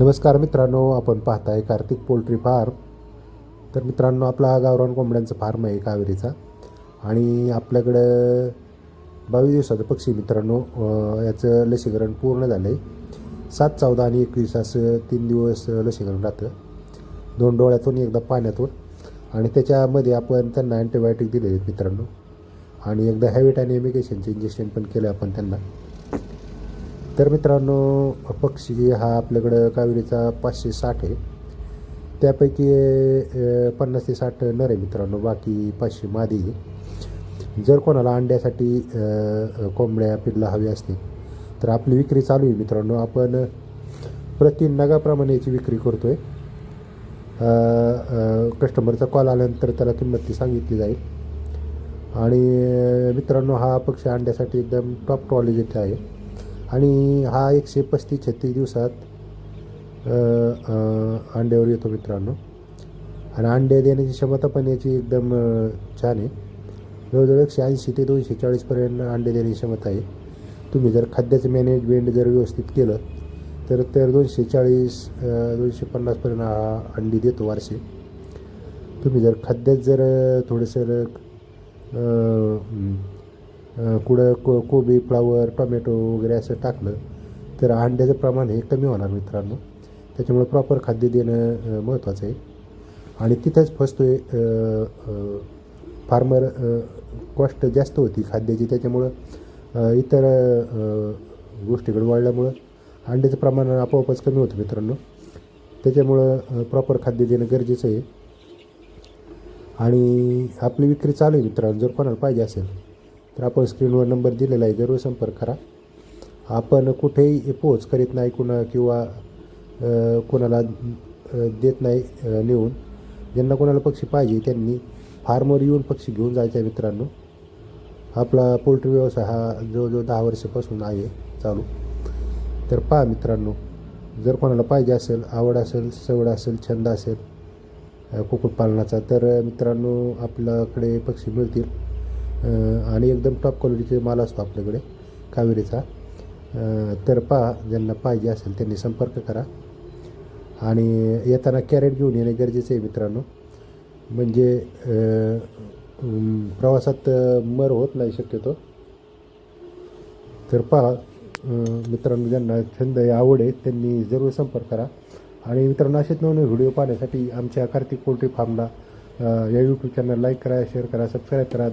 नमस्कार मित्रांनो आपण पाहताय कार्तिक पोल्ट्री फार्म. तर मित्रांनो आपला गावरान कोंबड्यांचा फार्म आहे कावेरीचा. आणि आपल्याकडं बावीस दिवसाचं पक्षी मित्रांनो याचं लसीकरण पूर्ण झालं आहे सात चौदा आणि एकवीस असं तीन दिवस लसीकरण राहतं. दोन डोळ्यातून एकदा पाण्यातून. आणि त्याच्यामध्ये आपण त्यांना अँटीबायोटिक दिलेले आहेत मित्रांनो. आणि एकदा हॅबिट आणि एमिकेशनचे इंजेक्शन पण केलं आपण त्यांना. तर मित्रांनो पक्षी हा आपल्याकडं कावेरीचा पाचशे साठ आहे. त्यापैकी पन्नास ते साठ नर आहे मित्रांनो बाकी पाचशे मादी आहे. जर कोणाला अंड्यासाठी कोंबड्या पिल्ला हवी असतील तर आपली विक्री चालू आहे मित्रांनो. आपण प्रति नगाप्रमाणे याची विक्री करतो आहे कस्टमरचा कॉल आल्यानंतर त्याला किंमत ती सांगितली जाईल. आणि मित्रांनो हा पक्षी अंड्यासाठी एकदम टॉप क्वालिटीचा आहे. आणि हा एकशे पस्तीस छत्तीस दिवसात अंड्यावर येतो मित्रांनो. आणि अंडे देण्याची क्षमता पण याची एकदम छान आहे. जवळजवळ एकशे ऐंशी ते दोनशे चाळीसपर्यंत अंडे देण्याची क्षमता आहे. तुम्ही जर खाद्याचं मॅनेजमेंट जर व्यवस्थित केलं तर तर दोनशे चाळीस दोनशे पन्नासपर्यंत हा अंडी देतो वारशी तुम्ही जर खाद्यात जर थोडंसं कुडं कुठं को कोबी फ्लावर टोमॅटो वगैरे असं टाकलं तर अंड्याचं प्रमाण हे कमी होणार मित्रांनो. त्याच्यामुळे प्रॉपर खाद्य देणं महत्त्वाचं आहे. आणि तिथंच फसतो आहे फार्मर कॉस्ट जास्त होती खाद्याची. त्याच्यामुळं इतर गोष्टीकडे वाढल्यामुळं अंड्याचं प्रमाण आपोआपच कमी होतं मित्रांनो. त्याच्यामुळं प्रॉपर खाद्य देणं गरजेचं आहे. आणि आपली विक्री चालू आहे मित्रांनो जर कोणाला पाहिजे असेल. तर आपण स्क्रीनवर नंबर दिलेला आहे. जरूर संपर्क करा. आपण कुठेही पोच करीत नाही कुणा किंवा कोणाला देत नाही नेऊन. ज्यांना कोणाला पक्षी पाहिजे त्यांनी फार्मवर येऊन पक्षी घेऊन जायचा आहे मित्रांनो. आपला पोल्ट्री व्यवसाय हा जवळजवळ दहा वर्षापासून आहे चालू. तर पहा मित्रांनो जर कोणाला पाहिजे असेल आवड असेल सवड असेल छंद असेल कुक्कुटपालनाचा तर मित्रांनो आपल्याकडे पक्षी मिळतील. आणि एकदम टॉप क्वालिटीचे माल असतो आपल्याकडे कावेरीचा. तर पहा ज्यांना पाहिजे असेल त्यांनी संपर्क करा. आणि येताना कॅरेट घेऊन येणे गरजेचं आहे मित्रांनो. म्हणजे प्रवासात मर होत नाही शक्यतो. तर पहा मित्रांनो ज्यांना छंद आहे आवड आहे त्यांनी जरूर संपर्क करा. आणि मित्रांनो असेच नवीन व्हिडिओ पाहण्यासाठी आमच्या कार्तिक पोल्ट्री फार्मला या यूट्यूब चॅनल लाईक करा शेअर करा सबस्क्राईब करा.